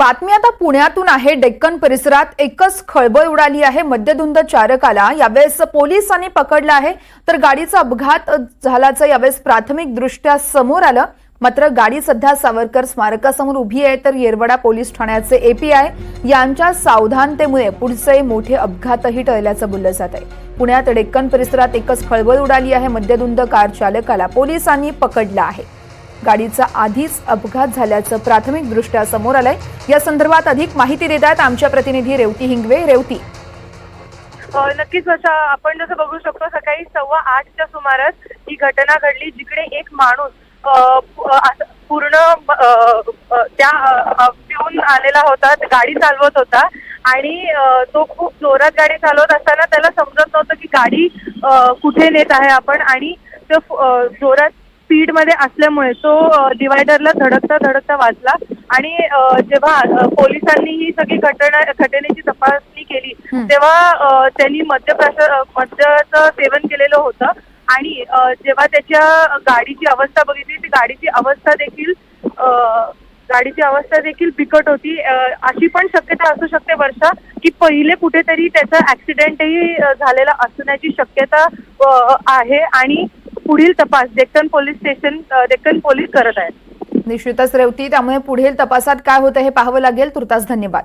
बातमी आता पुण्यातून आहे. डेक्कन परिसरात एकच खळबळ उडाली आहे. मद्यधुंद चालकाला यावेळेस पोलिसांनी पकडलं आहे. तर गाडीचा अपघात झाल्याचं यावेळेस प्राथमिक दृष्ट्या समोर आलं. मात्र गाडी सध्या सावरकर स्मारकासमोर उभी आहे. तर येरवडा पोलीस ठाण्याचे एपीआय यांच्या सावधानतेमुळे पुढचे मोठे अपघातही टळल्याचं बोललं जात आहे. पुण्यात डेक्कन परिसरात एकच खळबळ उडाली आहे. मद्यधुंद कार चालकाला पोलिसांनी पकडलं आहे. गाडीचा आधीच अपघात झाल्याचं प्राथमिक दृष्ट्या समोर आलंय. या संदर्भात अधिक माहिती देतात आमच्या प्रतिनिधी रेवती हिंगवे. रेवती. नक्कीच अशा आपण जसं बघू शकतो सकाळी सव्वा आठच्या सुमारास ही घटना घडली जिकडे एक माणूस पूर्ण त्या पिऊन आलेला होता गाडी चालवत होता आणि तो खूप जोरात गाडी चालवत असताना त्याला समजत नव्हतं की गाडी कुठे नेत आहे आपण आणि तो जोरात स्पीडमध्ये असल्यामुळे तो डिवायडरला धडकता धडकता वाचला. आणि जेव्हा पोलिसांनी ही सगळी घटना घटनेची तपासणी केली. तेव्हा त्यांनी अ, मद्याचं सेवन केलेलं होतं. आणि जेव्हा त्याच्या गाडीची अवस्था बघितली ती गाडीची अवस्था देखील गाडीची अवस्था देखील बिकट होती. अशी पण शक्यता असू शकते वर्षा की पहिले कुठेतरी त्याचा ऍक्सिडेंटही झालेला असण्याची शक्यता आहे. आणि पुढील तपास Deccan police station Deccan police करत आहेत. निश्चितच रेवती त्यामुळे पुढील तपासात काय होतं हे पाहावं लागेल. तुर्तास धन्यवाद.